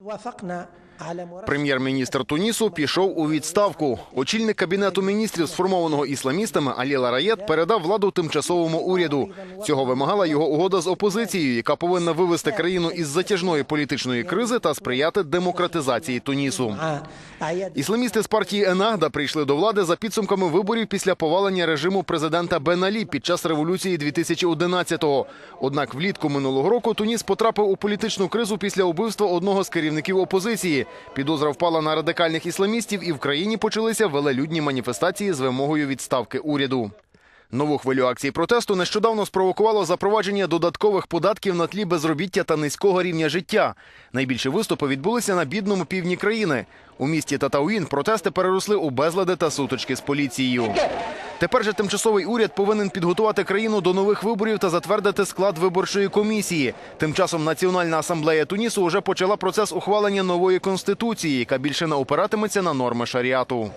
وافقنا Прем'єр-міністр Тунісу пішов у відставку. Очільник кабінету міністрів, сформованого ісламістами Алі Лараєт, передав владу тимчасовому уряду. Цього вимагала його угода з опозицією, яка повинна вивести країну із затяжної політичної кризи та сприяти демократизації Тунісу. Ісламісти з партії Енагда прийшли до влади за підсумками виборів після повалення режиму президента Бен Алі під час революції 2011-го. Однак влітку минулого року Туніс потрапив у політичну кризу після убивства одного з керівників опозиції. Підозра впала на радикальних ісламістів, і в країні почалися велелюдні маніфестації з вимогою відставки уряду. Нову хвилю акцій протесту нещодавно спровокувало запровадження додаткових податків на тлі безробіття та низького рівня життя. Найбільші виступи відбулися на бідному півдні країни. У місті Татауїн протести переросли у безлади та сутички з поліцією. Тепер же тимчасовий уряд повинен підготувати країну до нових виборів та затвердити склад виборчої комісії. Тим часом Національна асамблея Тунісу вже почала процес ухвалення нової конституції, яка більше не опиратиметься на норми шаріату.